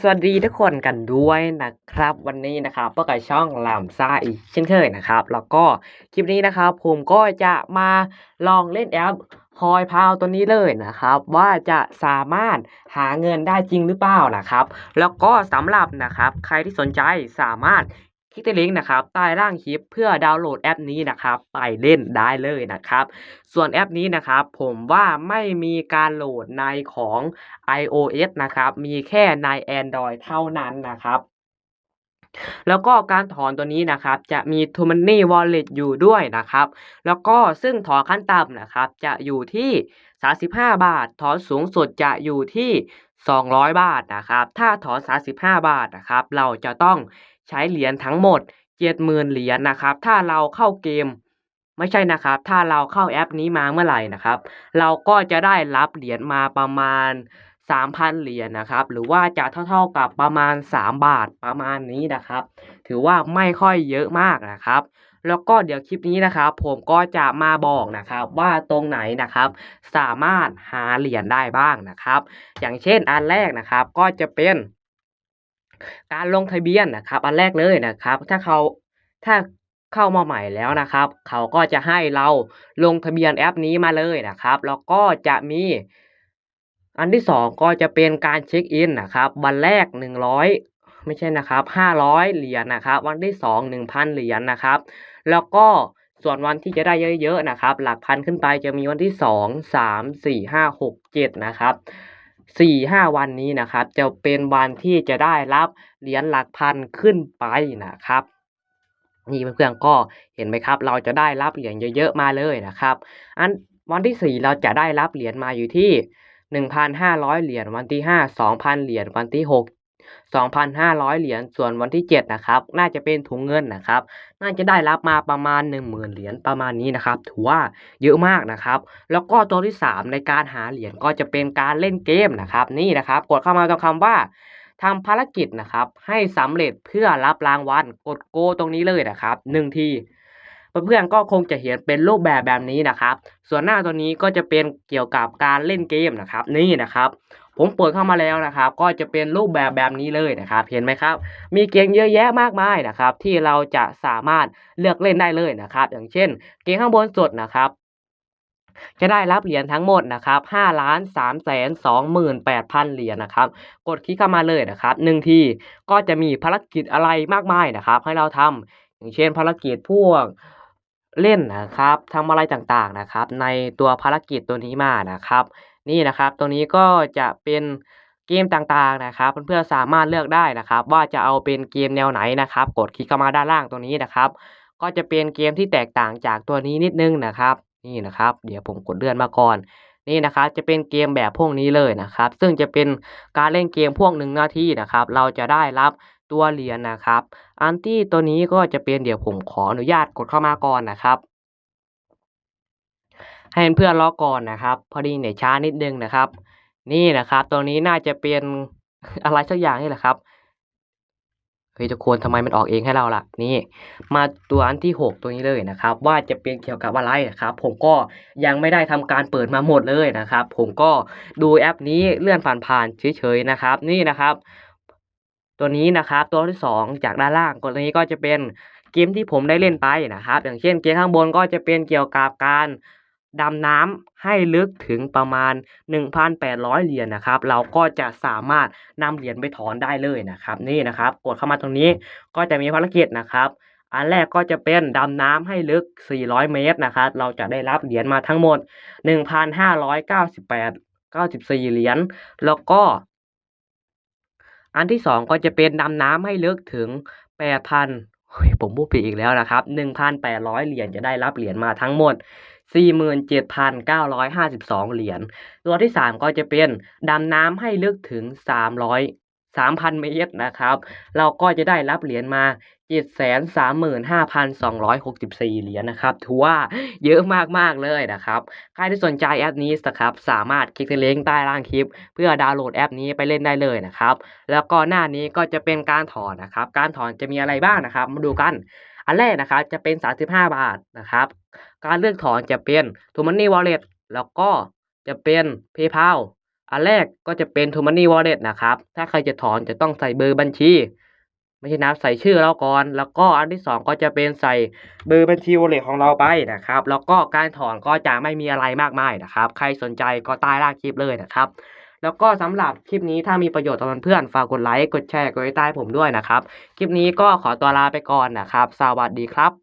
สวัสดีทุกคนกันด้วยนะครับ วันนี้นะครับพวกกับช่องลามซ่าอีกเช่นเคยนะครับ แล้วก็คลิปนี้นะครับ ผมก็จะมาลองเล่นแอปคอยพาวตัวนี้เลยนะครับ ว่าจะสามารถหาเงินได้จริงหรือเปล่านะครับ แล้วก็สำหรับนะครับ ใครที่สนใจสามารถ คลิกที่ลิงก์นะครับใต้ล่างคลิปเพื่อดาวน์โหลดแอปนี้นะครับ ไปเล่นได้เลยนะครับ ส่วนแอปนี้นะครับผมว่าไม่มีการโหลดในของ iOS นะครับ มีแค่ใน Android เท่านั้นนะครับแล้วก็การถอนตัวนี้นะครับ จะมี t o m o n e y Wallet อยู่ด้วยนะครับ แล้วก็ซึ่งถอนขั้นต่ำนะครับ จะอยู่ที่ 35 บาท ถอนสูงสุดจะอยู่ที่ 200 บาทนะครับ ถ้าถอน 35 บาทนะครับ เราจะต้อง ใช้เหรียญทั้งหมด70,000เหรียญนะครับ ถ้าเราเข้าเกม ไม่ใช่นะครับ ถ้าเราเข้าแอปนี้มาเมื่อไหร่นะครับ เราก็จะได้รับเหรียญมาประมาณ3,000 เหรียญนะครับ หรือว่าจะเท่า ๆกับประมาณ 3 บาทประมาณนี้นะครับ ถือว่าไม่ค่อยเยอะมากนะครับ แล้วก็เดี๋ยวคลิปนี้นะครับ ผมก็จะมาบอกนะครับว่าตรงไหนนะครับ สามารถหาเหรียญได้บ้างนะครับ อย่างเช่นอันแรกนะครับก็จะเป็น การลงทะเบียนนะครับ อันแรกเลยนะครับ ถ้าเขาถ้าเข้ามาใหม่แล้วนะครับ เขาก็จะให้เราลงทะเบียนแอปนี้มาเลยนะครับ แล้วก็จะมีอันที่สองก็จะเป็นการเช็คอินนะครับ วันแรก 100 ไม่ใช่นะครับ500 เหรียญนะครับ วันที่สอง1,000 เหรียญนะครับ แล้วก็ส่วนวันที่จะได้เยอะๆนะครับ หลักพันขึ้นไปจะมีวันที่สองสามสี่ห้าหกเจ็ดนะครับ สี่ห้าวันนี้นะครับ จะเป็นวันที่จะได้รับเหรียญหลักพันขึ้นไปนะครับนี่เพื่อนๆก็เห็นไหมครับ เราจะได้รับเหรียญเยอะๆมาเลยนะครับ อันวันที่สี่เราจะได้รับเหรียญมาอยู่ที่หนึ่งพันห้าร้อยเหรียญวันที่ห้าสองพันเหรียญวันที่ หกสองพันห้าร้อยเหรียญ ส่วนวันที่เจ็ดนะครับ น่าจะเป็นถุงเงินนะครับ น่าจะได้รับมาประมาณหนึ่งหมื่นเหรียญประมาณนี้นะครับ ถือว่าเยอะมากนะครับ แล้วก็ตัวที่สามในการหาเหรียญก็จะเป็นการเล่นเกมนะครับ นี่นะครับ กดเข้ามาตรงคำว่าทำภารกิจนะครับ ให้สำเร็จเพื่อรับรางวัล กดโกตรงนี้เลยนะครับหนึ่งทีเพื่อนๆก็คงจะเห็นเป็นรูปแบบแบบนี้นะครับ ส่วนหน้าตัวนี้ก็จะเป็นเกี่ยวกับการเล่นเกมนะครับ นี่นะครับ ผมเปิดเข้ามาแล้วนะครับ ก็จะเป็นรูปแบบแบบนี้เลยนะครับ เห็นไหมครับ มีเกมเยอะแยะมากมายนะครับ ที่เราจะสามารถเลือกเล่นได้เลยนะครับ อย่างเช่น เกมข้างบนสุดนะครับจะได้รับเหรียญทั้งหมดนะครับ5ล้าน3แสน28,000เหรียญนะครับ กดคลิกเข้ามาเลยนะครับหนึ่งทีก็จะมีภารกิจอะไรมากมายนะครับ ให้เราทำอย่างเช่นภารกิจพวกเล่นนะครับทำอะไรต่างๆนะครับ ในตัวภารกิจตัวนี้มานะครับ นี่นะครับ ตรงนี้ก็จะเป็นเกมต่างๆนะครับ เพื่อนๆสามารถเลือกได้นะครับ ว่าจะเอาเป็นเกมแนวไหนนะครับ กดคลิกเข้ามาด้านล่างตรงนี้นะครับ ก็จะเป็นเกมที่แตกต่างจากตัวนี้นิดนึงนะครับ นี่นะครับ เดี๋ยวผมกดเลื่อนมาก่อนนี่นะครับจะเป็นเกมแบบพวกนี้เลยนะครับ ซึ่งจะเป็นการเล่นเกมพวกหนึ่งนาทีนะครับ เราจะได้รับตัวเหรียญนะครับ อันที่ตัวนี้ก็จะเป็นเดี๋ยวผมขออนุญาตกดเข้ามาก่อนนะครับ ให้เพื่อนรอก่อนนะครับ พอดีเน็ตช้านิดนึงนะครับ นี่นะครับตัวนี้น่าจะเป็นอะไรสักอย่างนี่แหละครับเฮ้ยทุกคนทำไมมันออกเองให้เราล่ะ นี่ มาตัวอันที่หกตัวนี้เลยนะครับ ว่าจะเป็นเกี่ยวกับอะไรนะครับ ผมก็ยังไม่ได้ทำการเปิดมาหมดเลยนะครับ ผมก็ดูแอปนี้เลื่อนผ่านๆเฉยๆนะครับ นี่นะครับ ตัวนี้นะครับ ตัวที่สองจากด้านล่างตัวนี้ก็จะเป็นเกมที่ผมได้เล่นไปนะครับ อย่างเช่นเกมข้างบนก็จะเป็นเกี่ยวกับการ ดำน้ำให้ลึกถึงประมาณ 1,800 เหรียญนะครับ เราก็จะสามารถนำเหรียญไปถอนได้เลยนะครับ นี่นะครับ กดเข้ามาตรงนี้ก็จะมีภารกิจนะครับ อันแรกก็จะเป็นดำน้ำให้ลึก 400 เมตรนะครับ เราจะได้รับเหรียญมาทั้งหมด 1,598 94 เหรียญ แล้วก็ อันที่สองก็จะเป็นดำน้ำให้ลึกถึง 8,000ผมพูดผิดอีกแล้วนะครับ 1,800 เหรียญจะได้รับเหรียญมาทั้งหมด 47,952 เหรียญ ตัวที่ 3 ก็จะเป็นดำน้ำให้ลึกถึง 300 3,000 เมตรนะครับ เราก็จะได้รับเหรียญมา 735,264 เหรียญนะครับ ถือว่าเยอะมาก ๆ เลยนะครับ ใครที่สนใจแอปนี้นะครับ สามารถคลิกที่ลิงก์ใต้ล่างคลิป เพื่อดาวน์โหลดแอปนี้ไปเล่นได้เลยนะครับ แล้วก็หน้านี้ก็จะเป็นการถอนนะครับ การถอนจะมีอะไรบ้างนะครับ มาดูกัน อันแรกนะครับ จะเป็น 35 บาทนะครับ การเลือกถอนจะเป็น t o m o n e y Wallet แล้วก็จะเป็น PayPal อันแรกก็จะเป็น t o Money Wallet นะครับ ถ้าใครจะถอนจะต้องใส่เบอร์บัญชี ไม่ใช่นะใส่ชื่อเราก่อน แล้วก็อันที่สองก็จะเป็นใส่เบอร์บัญชี wallet ของเราไปนะครับ แล้วก็การถอนก็จะไม่มีอะไรมากมายนะครับ ใครสนใจก็ใต้ล่างคลิปเลยนะครับแล้วก็สำหรับคลิปนี้ถ้ามีประโยชน์ต่อเพื่อนๆฝากกดไลค์ กดแชร์ กดติดตามผมด้วยนะครับ คลิปนี้ก็ขอตัวลาไปก่อนนะครับ สวัสดีครับ